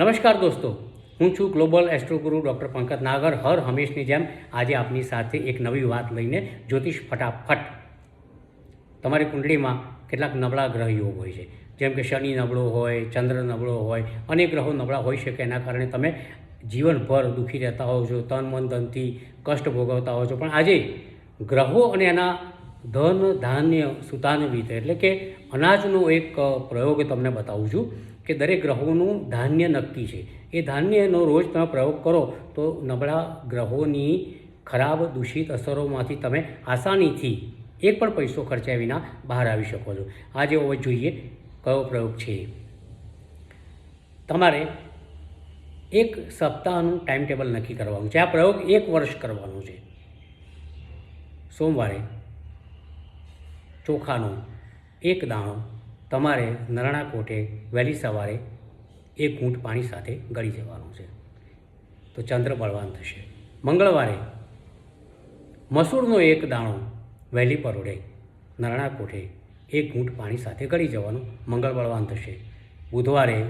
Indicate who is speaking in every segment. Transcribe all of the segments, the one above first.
Speaker 1: નમસ્કાર દોસ્તો, હું છું ગ્લોબલ એસ્ટ્રોગુરુ ડૉક્ટર પંકજ નાગર, હર હંમેશની જેમ આજે આપની સાથે એક નવી વાત લઈને જ્યોતિષ ફટાફટ. તમારી કુંડળીમાં કેટલાક નબળા ગ્રહ યોગ હોય છે, જેમ કે શનિ નબળો હોય, ચંદ્ર નબળો હોય, અનેક ગ્રહો નબળા હોઈ શકે એના કારણે તમે જીવનભર દુઃખી રહેતા હોવ છો, તન મન ધનથી કષ્ટ ભોગવતા હોવ છો. પણ આજે ગ્રહો અને એના ધન, ધાન્ય સુતાન્વિત એટલે કે અનાજનો એક પ્રયોગ તમને બતાવું છું કે દરેક ગ્રહોનું ધાન્ય નક્કી છે. એ ધાન્યનો રોજ તમે પ્રયોગ કરો તો નબળા ગ્રહોની ખરાબ, દૂષિત અસરોમાંથી તમે આસાનીથી એક પણ પૈસો ખર્ચ્યા વિના બહાર આવી શકો છો. આજે હવે જોઈએ, કયો પ્રયોગ છે? તમારે એક સપ્તાહનું ટાઈમ ટેબલ નક્કી કરવાનું છે. આ પ્રયોગ એક વર્ષ કરવાનો છે. સોમવારે ચોખાનો એક દાણો તમારે નરણા કોઠે વહેલી સવારે એક ઘૂંટ પાણી સાથે ગળી જવાનું છે. તો ચંદ્ર બળવાન થશે. મંગળવારે મસૂરનો એક દાણો વહેલી પરોડે નરણા કોઠે એક ઘૂંટ પાણી સાથે ગળી જવાનું મંગળ બળવાન થશે. બુધવારે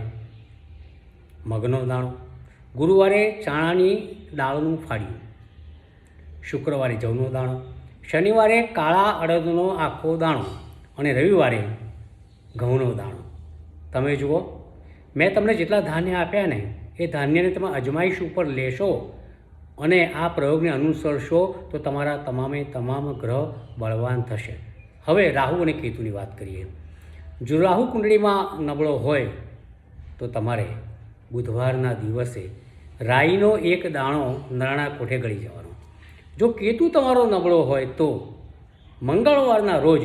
Speaker 1: મગનો દાણો, ગુરુવારે ચાણાની દાળનું ફાડ્યું શુક્રવારે જવનો દાણો શનિવારે કાળા અડદનો આખો દાણો અને રવિવારે ઘઉંનો દાણો. તમે જુઓ, મેં તમને જેટલા ધાન્ય આપ્યા ને, એ ધાન્યને તમે અજમાઈશ ઉપર લેશો અને આ પ્રયોગને અનુસરશો તો તમારા તમામે તમામ ગ્રહ બળવાન થશે. હવે રાહુ અને કેતુની વાત કરીએ. જો રાહુ કુંડળીમાં નબળો હોય તો તમારે બુધવારના દિવસે રાઈનો એક દાણો નરણા કોઠે ગળી જવાનો. જો કેતુ તમારો નબળો હોય તો મંગળવારના રોજ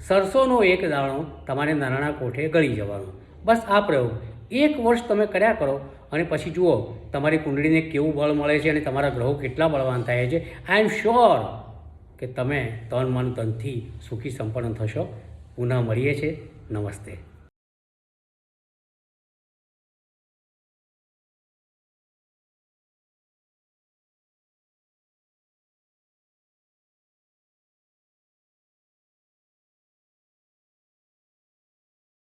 Speaker 1: સરસોનો એક દાણો તમારે નાના કોઠે ગળી જવાનો. બસ આ પ્રયોગ. એક વર્ષ તમે કર્યા કરો અને પછી જુઓ તમારી કુંડળીને કેવું બળ મળે છે અને તમારા ગ્રહો કેટલા બળવાન થાય છે. આઈ એમ શ્યોર કે તમે તન મન તનથી સુખી સંપન્ન થશો. પુનઃ મળીએ છીએ. નમસ્તે.